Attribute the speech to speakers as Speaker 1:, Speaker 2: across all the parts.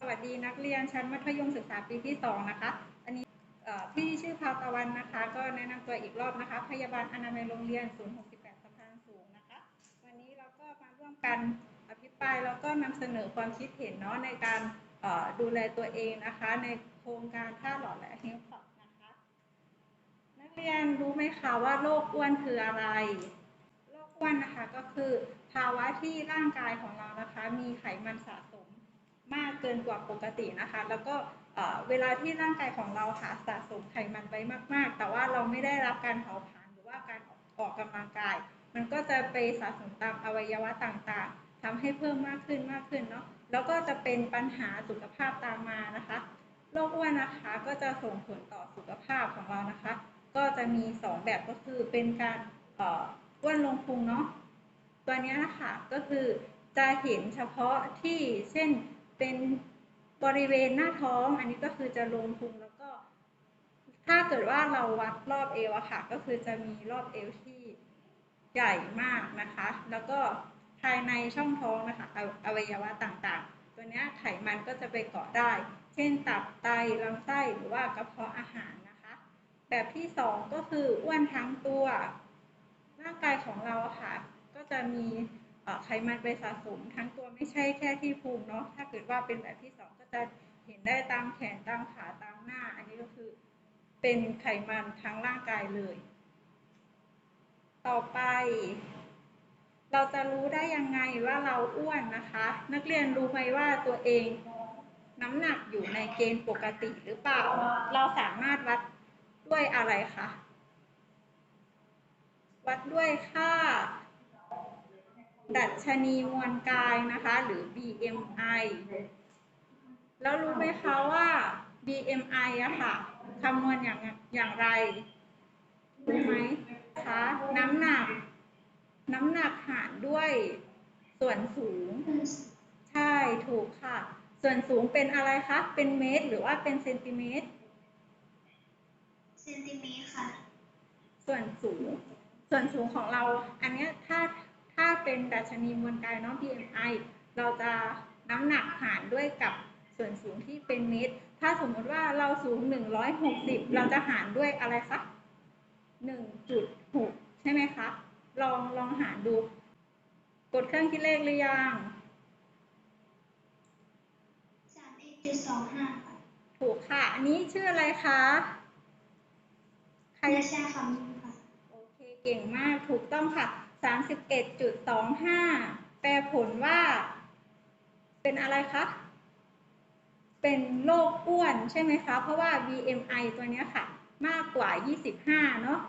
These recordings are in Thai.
Speaker 1: สวัสดีนักเรียนชั้นมัธยมศึกษาปีที่ 2 นะคะ อันนี้เอ่อพี่ชื่อพาวตะวันนะคะ ก็แนะนำตัวอีกรอบนะคะ พยาบาลอนามัยโรงเรียน 068 สะพานสูงนะคะ วันนี้เราก็มาร่วมกันอภิปรายแล้วก็นำเสนอความคิดเห็นเนาะในการดูแลตัวเองนะคะ ในโครงการท่าหล่อและเฮลท์คลับนะคะ นักเรียนรู้ไหมคะว่าโรคอ้วนคืออะไร โรคอ้วนนะคะก็คือภาวะที่ร่างกายของเรานะคะ มีไขมันสะสม มากเกินกว่าปกตินะคะ แล้วก็เวลาที่ร่างกายของเราค่ะสะสมไขมันไปมาก ๆ แต่ว่าเราไม่ได้รับการเผาผลาญหรือว่าการออกออกกำลังกาย มันก็จะไปสะสมตามอวัยวะต่างๆทำให้เพิ่มมากขึ้นมากขึ้นเนาะแล้วก็จะเป็นปัญหาสุขภาพตามมานะคะโรคอ้วนนะคะก็จะส่งผลต่อสุขภาพของเรานะคะ ก็จะมี 2 แบบก็คือเป็นการอ้วนลงพุงเนาะตัวนี้นะคะก็คือจะเห็นเฉพาะที่เช่น เป็นบริเวณหน้าท้อง อันนี้ก็คือจะลงพุงแล้วก็ ถ้าเกิดว่าเราวัดรอบเอวอะค่ะ ก็คือจะมีรอบเอวที่ใหญ่มากนะคะ แล้วก็ภายในช่องท้องนะคะอวอวัยวะต่างๆ ตัวนี้ไขมันก็จะไปเกาะได้ เช่นตับไตลำไส้หรือว่ากระเพาะอาหารนะคะ แบบที่สองก็คืออ้วนทั้งตัว ร่างกายของเราอะค่ะ ก็จะมี ไขมันไปสะสมทั้งตัวไม่ใช่แค่ที่พุงเนาะถ้าเกิดว่าเป็นแบบที่สองก็จะเห็นได้ตามแขนตามขาตามหน้า อันนี้ก็คือเป็นไขมันทั้งร่างกายเลย ต่อไป เราจะรู้ได้ยังไงว่าเราอ้วนนะคะ นักเรียนรู้ไหมว่าตัวเองน้ำหนักอยู่ในเกณฑ์ปกติหรือเปล่า เราสามารถวัดด้วยอะไรคะ วัดด้วยค่า ดัชนีมวลกายนะคะ หรือ BMI แล้วรู้ไหมคะว่า BMI อะค่ะคำนวณอย่างอย่างไร รู้ไหมคะน้ำหนัก น้ำหนักหารด้วยส่วนสูง ใช่ถูกค่ะ ส่วนสูงเป็นอะไรคะ เป็นเมตร หรือว่าเป็นเซนติเมตร
Speaker 2: เซนติเมตรค่ะ
Speaker 1: ส่วนสูง ส่วนสูงของเรา อันเนี้ยถ้าถ้า เป็นดัชนีมวลกายเนาะ BMI เราจะน้ำหนักหารด้วยกับส่วนสูงที่เป็นเมตร ถ้าสมมติว่าเราสูง 160 เราจะหารด้วยอะไรคะ1.6 ใช่ไหมคะ ลองลองหารดู กดเครื่องคิดเลขหรือยัง
Speaker 2: สามเอ็ดจุดสองห้าค่ะ
Speaker 1: ถูกค่ะ อันนี้ชื่ออะไรคะใคร
Speaker 2: นาชาคำนึงค่ะ
Speaker 1: โอเค เก่งมาก ถูกต้องค่ะ 31.25 แปลผลว่า เป็นอะไรคะ เป็นโรคอ้วนใช่ไหมคะ เพราะว่า BMI ตัวนี้ค่ะ มากกว่า 25 เนาะ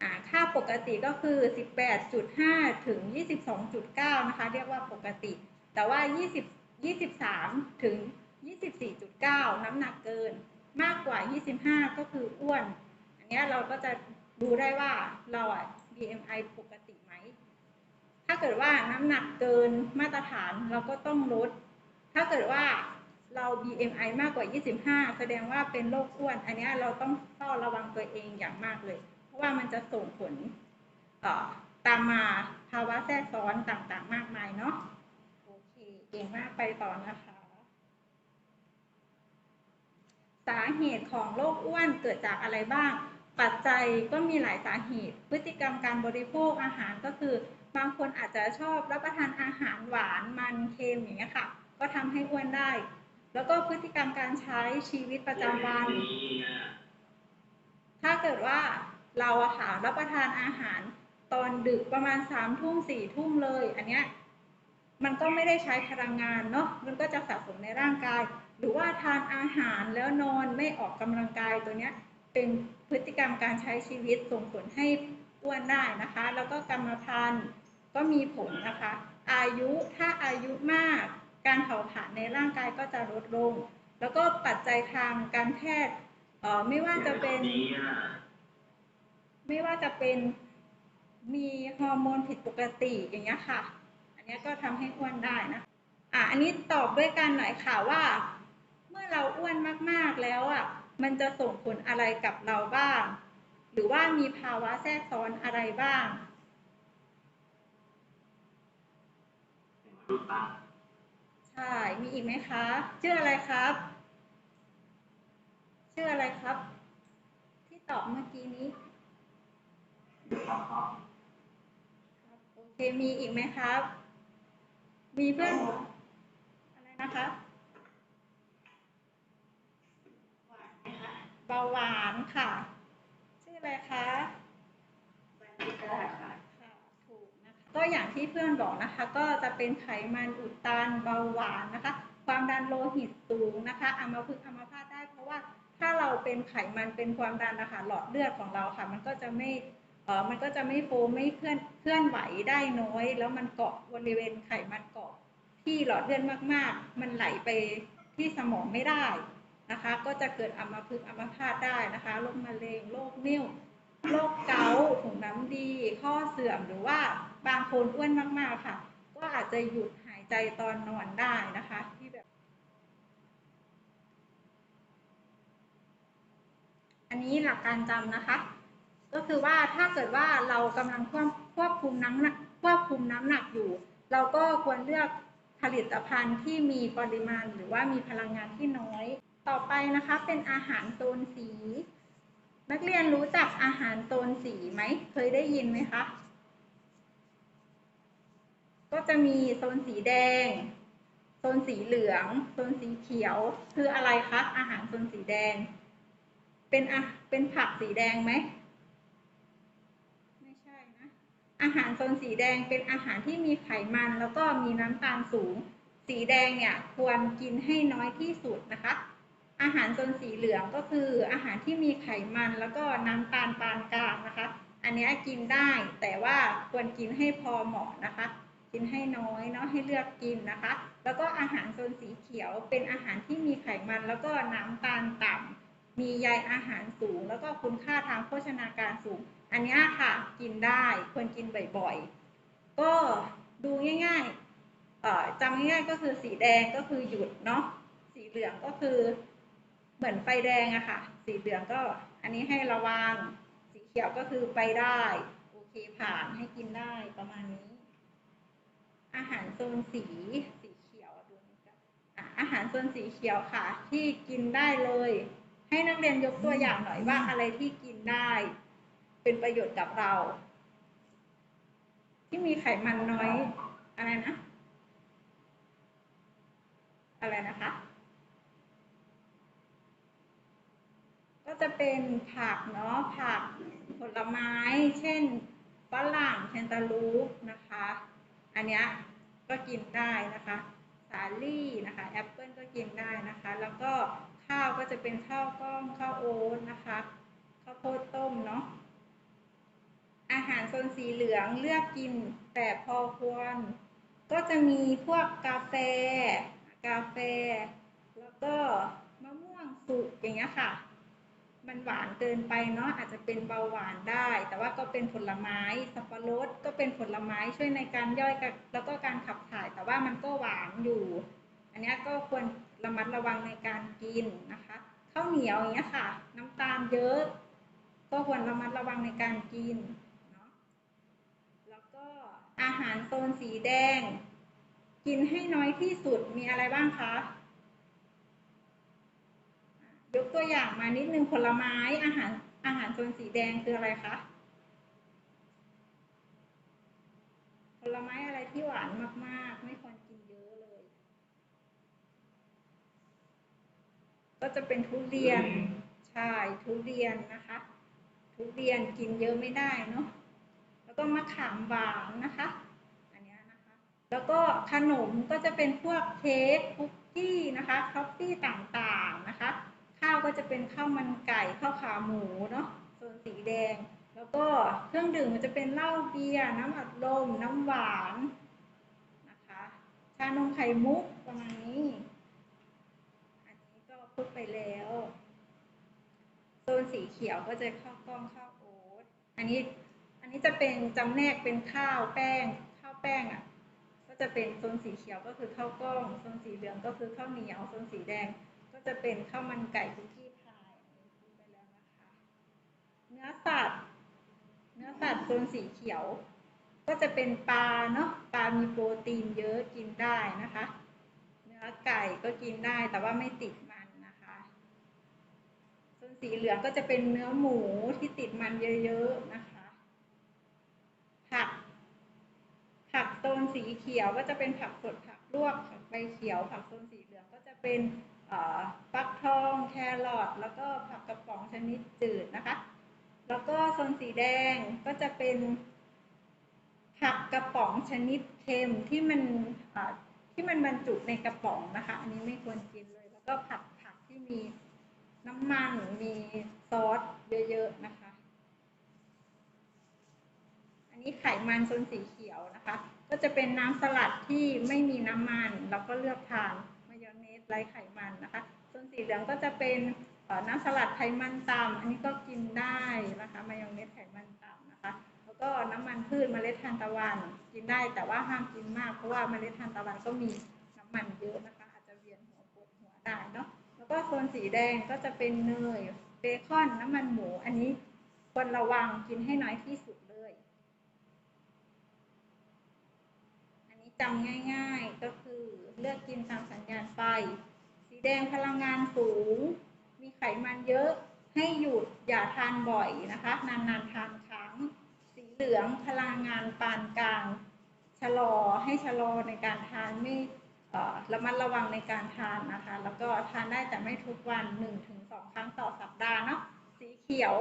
Speaker 1: อ่าค่าปกติก็คือ 18.5 ถึง 22.9 นะคะ เรียกว่าปกติ แต่ว่า 20 23 ถึง 24.9 น้ำหนักเกิน มากกว่า 25 ก็คืออ้วน อันนี้เราก็จะดูได้ว่าเราอะ BMI ปกติไหม ถ้าเกิดว่าน้ำหนักเกินมาตรฐานเราก็ต้องลด ถ้าเกิดว่าเรา BMI มากกว่า 25 แสดงว่าเป็นโรคอ้วน อันนี้เราต้องเฝ้าระวังตัวเองอย่างมากเลย เพราะว่ามันจะส่งผลตามมาภาวะแทรกซ้อนต่างๆ มากมายเนาะ โอเค เก่งมากไปต่อนะคะ สาเหตุของโรคอ้วนเกิดจากอะไรบ้าง ปัจจัยก็มีหลายสาเหตุ พฤติกรรมการบริโภคอาหารก็คือ บางคนอาจจะชอบรับประทานอาหารหวานมันเค็มอย่างเงี้ยค่ะ ก็ทำให้อ้วนได้ แล้วก็พฤติกรรมการใช้ชีวิตประจำวัน ถ้าเกิดว่าเราอะค่ะรับประทานอาหารตอนดึกประมาณสามทุ่มสี่ทุ่มเลย อันเนี้ยมันก็ไม่ได้ใช้พลังงานเนาะ มันก็จะสะสมในร่างกาย หรือว่าทานอาหารแล้วนอนไม่ออกกำลังกายตัวเนี้ย เป็นพฤติกรรมการใช้ชีวิตส่งผลให้อ้วนได้นะคะ แล้วก็กรรมพันธุ์ก็มีผลนะคะ อายุถ้าอายุมาก การเผาผลาญในร่างกายก็จะลดลง แล้วก็ปัจจัยทางการแพทย์เอ่อไม่ว่าจะเป็น ไม่ว่าจะเป็นมีฮอร์โมนผิดปกติอย่างเงี้ยค่ะ อันนี้ก็ทำให้อ้วนได้นะอะอันนี้ตอบด้วยกันหน่อยค่ะว่า เมื่อเราอ้วนมากๆแล้วอะมันจะส่งผลอะไรกับเราบ้าง หรือว่ามีภาวะแทรกซ้อนอะไรบ้างใใช่ มีอีกไหมคะชื่ออะไรครับชื่ออะไรครับ ที่ตอบเมื่อกี้นี้ครับโอเคมีอีกไหมครับ มีเพื่อนอะไรนะคะ บาหวานค่ะ ชื่ออะไรคะค่ะถูกนะคะก็อย่างที่เพื่อนบอกนะคะ ก็จะเป็นไขมันอุดตันเบาหวานนะคะ ความดันโลหิตสูงนะคะอัมพฤกษ์อัมพาตได้เพราะว่าถ้าเราเป็นไขมันเป็นความดันนะคะหลอดเลือดของเราค่ะ มันก็จะไม่เออมันก็จะไม่โฟลไม่เคลื่อนเคลื่อนไหวได้น้อย แล้วมันเกาะบริเวณไขมันเกาะที่หลอดเลือดมาก ๆ มันไหลไปที่สมองไม่ได้ นะคะ ก็จะเกิดอัมพฤกษ์อัมพาตได้นะคะโรคมะเร็งโรคนิ่วโรคเกาต์ถุงน้ำดี ข้อเสื่อมหรือว่าบางคนอ้วนมากๆค่ะ ก็อาจจะหยุดหายใจตอนนอนได้นะคะที่แบบ อันนี้หลักการจำนะคะ ก็คือว่าถ้าเกิดว่าเรากำลังควบควบคุมน้ำหนักควบคุมน้ำหนักอยู่ เราก็ควรเลือกผลิตภัณฑ์ที่มีปริมาณหรือว่ามีพลังงานที่น้อย ต่อไปนะคะเป็นอาหารโซนสี นักเรียนรู้จักอาหารโซนสีไหม เคยได้ยินไหมคะ ก็จะมีโซนสีแดง โซนสีเหลือง โซนสีเขียว คืออะไรคะ อาหารโซนสีแดง เป็นอะเป็นผักสีแดงไหม ไม่ใช่นะ อาหารโซนสีแดงเป็นอาหารที่มีไขมันแล้วก็มีน้ำตาลสูง สีแดงเนี่ยควรกินให้น้อยที่สุดนะคะ หารโซนสีเหลืองก็คืออาหารที่มีไขมันแล้วก็น้ำตาลปานกลางนะคะ อันนี้กินได้แต่ว่าควรกินให้พอเหมาะนะคะ กินให้น้อยเนาะให้เลือกกินนะคะ แล้วก็อาหารโซนสีเขียวเป็นอาหารที่มีไขมันแล้วก็น้ำตาลต่ำมีใยอาหารสูง แล้วก็คุณค่าทางโภชนาการสูง อันนี้ค่ะกินได้ควรกินบ่อยๆ ก็ดูง่ายๆจำง่ายๆก็คือสีแดงก็คือหยุดเนาะสีเหลืองก็คือ เหมือนไฟแดงอะค่ะ สีเหลืองก็อันนี้ให้ระวัง สีเขียวก็คือไปได้ โอเคผ่านให้กินได้ประมาณนี้ อาหารโซนสีสีเขียวดูนี่กันอะอาหารโซนสีเขียวค่ะ ที่กินได้เลย ให้นักเรียนยกตัวอย่างหน่อยว่าอะไรที่กินได้ เป็นประโยชน์กับเรา ที่มีไขมันน้อยอะไรนะ อะไรนะคะ ก็จะเป็นผักเนาะผักผลไม้ เช่นฝรั่งแคนตาลูปนะคะ อันนี้ก็กินได้นะคะ สาลี่นะคะแอปเปิลก็กินได้นะคะ แล้วก็ข้าวก็จะเป็นข้าวกล้องข้าวโอ๊ตนะคะข้าวโพดต้มเนาะอาหารโซนสีเหลืองเลือกกินแต่พอควร ก็จะมีพวกกาแฟ กาแฟ แล้วก็มะม่วงสุกอย่างเงี้ยค่ะ มันหวานเกินไปเนาะอาจจะเป็นเบาหวานได้ แต่ว่าก็เป็นผลไม้สับปะรดก็เป็นผลไม้ช่วยในการย่อยกับแล้วก็การขับถ่าย แต่ว่ามันก็หวานอยู่ อันนี้ก็ควรระมัดระวังในการกินนะคะข้าวเหนียวอย่างเงี้ยค่ะ น้ำตาลเยอะ ก็ควรระมัดระวังในการกินเนาะแล้วก็อาหารโซนสีแดง กินให้น้อยที่สุดมีอะไรบ้างคะ ยกตัวอย่างมานิดนึงผลไม้อาหารอาหารโซนสีแดงคืออะไรคะผลไม้อะไรที่หวานมาก ๆ ไม่ควรกินเยอะเลย ก็จะเป็นทุเรียนใช่ทุเรียนนะคะ ทุเรียนกินเยอะไม่ได้เนาะแล้วก็มะขามหวานนะคะอันนี้นะคะ แล้วก็ขนมก็จะเป็นพวกเค้กคุกกี้นะคะท็อฟฟี่ต่างๆนะคะ ก็จะเป็นข้าวมันไก่ข้าวขาหมูเนาะโซนสีแดง แล้วก็เครื่องดื่มมันจะเป็นเหล้าเบียร์น้ำอัดลมน้ำหวานนะคะชานมไข่มุกประมาณนี้อันนี้ก็พูดไปแล้วโซนสีเขียวก็จะข้าวกล้องข้าวโอ๊ตอันนี้อันนี้จะเป็นจำแนกเป็นข้าวแป้งข้าวแป้งอะก็จะเป็นโซนสีเขียวก็คือข้าวกล้องโซนสีเหลืองก็คือข้าวเหนียวโซนสีแดง จะเป็นข้าวมันไก่คุกกี้พายอันนี้พูดไปแล้วนะคะ เนื้อสัตว์ เนื้อสัตว์โซนสีเขียว ก็จะเป็นปลาเนาะ ปลามีโปรตีนเยอะกินได้นะคะ เนื้อไก่ก็กินได้แต่ว่าไม่ติดมันนะคะส่วนสีเหลืองก็จะเป็นเนื้อหมูที่ติดมันเยอะๆนะคะ ผัก ผักโซนสีเขียวก็จะเป็นผักสดผักลวกผักใบเขียว ผักโซนสีเหลืองก็จะเป็น ฟักทองแครอทแล้วก็ผักกระป๋องชนิดจืดนะคะ แล้วก็โซนสีแดงก็จะเป็น ผักกระป๋องชนิดเค็มที่มันที่มันบรรจุในกระป๋องนะคะ อันนี้ไม่ควรกินเลย แล้วก็ผักผักที่มีน้ำมันมีซอสเยอะๆนะคะ อันนี้ไขมันโซนสีเขียวนะคะ ก็จะเป็นน้ำสลัดที่ไม่มีน้ำมันเราก็เลือกทาน ไรไขมันนะคะโซนสีเหลืองก็จะเป็นน้ำสลัดไขมันต่ำอันนี้ก็กินได้นะคะมายองเนสไขมันต่ำนะคะ แล้วก็น้ำมันพืชเมล็ดทานตะวันกินได้แต่ว่าห้ามกินมากเพราะว่าเมล็ดทานตะวันก็มีน้ำมันเยอะนะคะ อาจจะเวียนหัวปวดหัวได้เนาะแล้วก็โซนสีแดงก็จะเป็นเนยเบคอนน้ำมันหมู อันนี้ควรระวังกินให้น้อยที่สุดเลย อันนี้ จำง่ายๆ ก็คือเลือกกินตามสัญญาณไฟ สีแดงพลังงานสูง มีไขมันเยอะ ให้หยุดอย่าทานบ่อยนะคะ นานๆทานครั้ง สีเหลืองพลังงานปานกลาง ชะลอให้ชะลอในการทานไม่เอ่อระมัดระวังในการทานนะคะ แล้วก็ทานได้แต่ไม่ทุกวัน 1-2ถึงครั้งต่อสัปดาห์เนาะ สีเขียว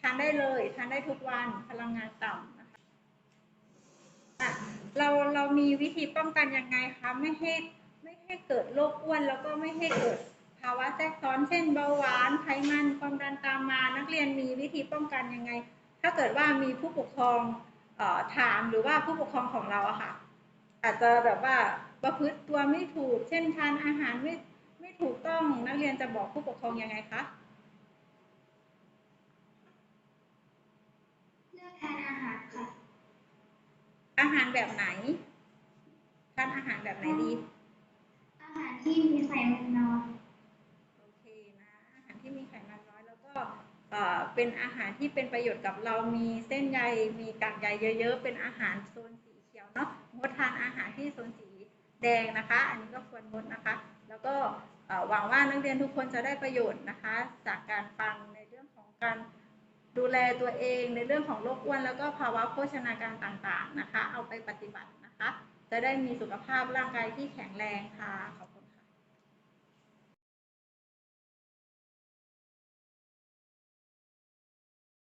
Speaker 1: ทานได้เลย ทานได้ทุกวัน พลังงานต่ำนะคะ เราเรามีวิธีป้องกันยังไงคะไม่ให้ไม่ให้เกิดโรคอ้วน แล้วก็ไม่ให้เกิดภาวะแทรกซ้อนเช่นเบาหวานไขมันความดันตามมานักเรียนมีวิธีป้องกันยังไง ถ้าเกิดว่ามีผู้ปกครองออถามหรือว่าผู้ปกครองของเราอะค่ะ อาจจะแบบว่าประพฤติตัวไม่ถูก เช่นทานอาหารไม่ไม่ถูกต้องนักเรียนจะบอกผู้ปกครองยังไงคะ
Speaker 2: เลือกทานอาหารค่ะ
Speaker 1: อาหารแบบไหนทานอาหารแบบไหนดี
Speaker 2: อาหารที่มีไขมันน้อย
Speaker 1: โอเคนะ อาหารที่มีไขมันน้อยแล้วก็เอ่อเป็นอาหารที่เป็นประโยชน์กับเรามีเส้นใยมีกากใยเยอะๆ เป็นอาหารโซนสีเขียวเนาะงดทานอาหารที่โซนสีแดงนะคะ อันนี้ก็ควรงดนะคะ แล้วก็เอ่อหวังว่านักเรียนทุกคนจะได้ประโยชน์นะคะ จากการฟังในเรื่องของการ ดูแลตัวเองในเรื่องของโรคอ้วนแล้วก็ภาวะโภชนาการต่างๆนะคะ เอาไปปฏิบัตินะคะ จะได้มีสุขภาพร่างกายที่แข็งแรงค่ะขอบ